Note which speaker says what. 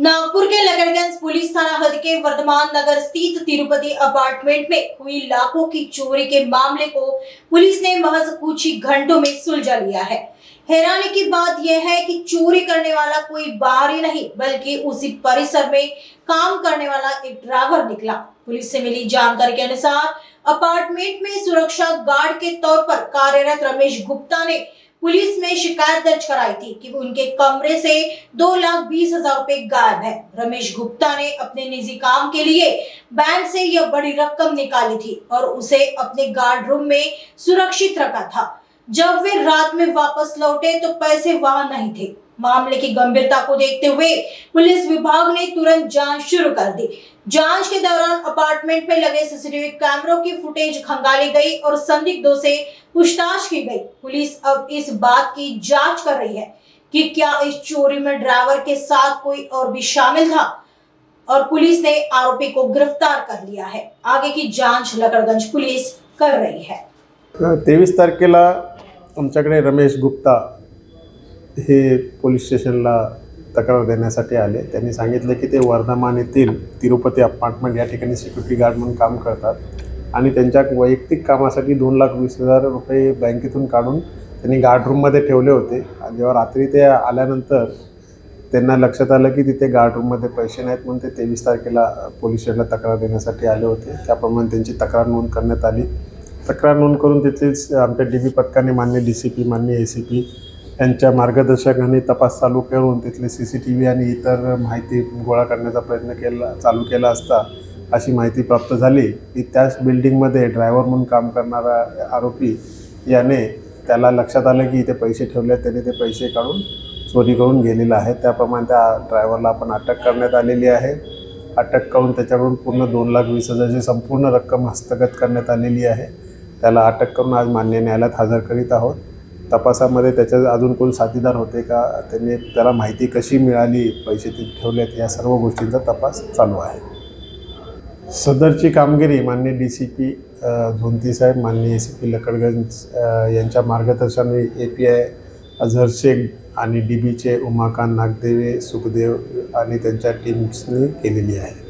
Speaker 1: नागपुर के Lakadganj police थाना हद के वर्धमान नगर स्थित तिरुपति अपार्टमेंट में हुई लाखों की चोरी के मामले को पुलिस ने महज कुछ ही घंटों में सुलझा लिया है। हैरानी की बात यह है कि चोरी करने वाला कोई बाहरी नहीं, बल्कि उसी परिसर में काम करने वाला एक ड्राइवर निकला। पुलिस से मिली जानकारी के अनुसार अपार्टमेंट में सुरक्षा गार्ड के तौर पर कार्यरत रमेश गुप्ता ने पुलिस में शिकायत दर्ज कराई थी कि उनके कमरे से दो लाख बीस हज़ार रुपए गायब है। रमेश गुप्ता ने अपने निजी काम के लिए बैंक से यह बड़ी रकम निकाली थी और उसे अपने गार्ड रूम में सुरक्षित रखा था। जब वे रात में वापस लौटे तो पैसे वहाँ नहीं थे। मामले की गंभीरता को देखते हुए पुलिस विभाग ने तुरंत जाँच शुरू कर दी। जाँच के दौरान अपार्टमेंट में लगे सीसीटीवी कैमरों की फुटेज खंगाली गई और संदिग्धों से पूछताछ की गई। पुलिस अब इस बात की जाँच कर रही है कि क्या इस चोरी में ड्राइवर के साथ कोई और भी शामिल था और पुलिस ने आरोपी को गिरफ़्तार कर लिया है। आगे की जाँच लकड़गंज पुलिस कर रही है।
Speaker 2: तेवीस तारखेला आमच्याकडे रमेश गुप्ता हे पोलीस स्टेशनला तक्रार देण्यासाठी आले. त्यांनी सांगितलं की ते वर्धमान येथील तिरुपती अपार्टमेंट या ठिकाणी सिक्युरिटी गार्ड म्हणून काम करतात. आणि त्यांच्या वैयक्तिक कामासाठी दोन लाख वीस हजार रुपये बँकेतून काढून त्यांनी गार्ड रूममध्ये ठेवले होते. आणि जेव्हा रात्री ते आल्यानंतर त्यांना लक्षात आलं की तिथे गार्ड रूममध्ये पैसे नाहीत म्हणून ते तेवीस तारखेला पोलीस स्टेशनला तक्रार देण्यासाठी आले होते. त्याप्रमाणे त्यांची तक्रार नोंद करण्यात आली. तक्रार नोंद करून तिथेच आमच्या डी बी पथकाने मान्य डी सी पी मान्य ए सी पी त्यांच्या मार्गदर्शकाने तपास चालू करून तिथले सी सी टी व्ही आणि इतर माहिती गोळा करण्याचा प्रयत्न केला चालू केला असता अशी माहिती प्राप्त झाली की त्याच बिल्डिंगमध्ये ड्रायव्हर म्हणून काम करणारा आरोपी याने त्याला लक्षात आलं की इथे पैसे ठेवले त्याने ते पैसे काढून चोरी करून गेलेला आहे. त्याप्रमाणे त्या ड्रायव्हरला आपण अटक करण्यात आलेली आहे. अटक करून त्याच्याकडून पूर्ण दोन लाख वीस हजारची संपूर्ण रक्कम हस्तगत करण्यात आलेली आहे. त्याला अटक करून आज मान्य न्यायालयात हजर करीत आहोत. तपासामध्ये त्याच्या अजून कोण साथीदार होते का त्यांनी त्याला माहिती कशी मिळाली पैसे ते ठेवलेत या सर्व गोष्टींचा तपास चालू आहे. सदरची कामगिरी मान्य डी सी पी धोंती साहेब मान्य ए सी पी लकडगंज यांच्या मार्गदर्शनाने A P I Azhar Shaikh आणि डी बीचे उमाकांत नागदेवे सुखदेव आणि त्यांच्या टीम्सनी केलेली आहे.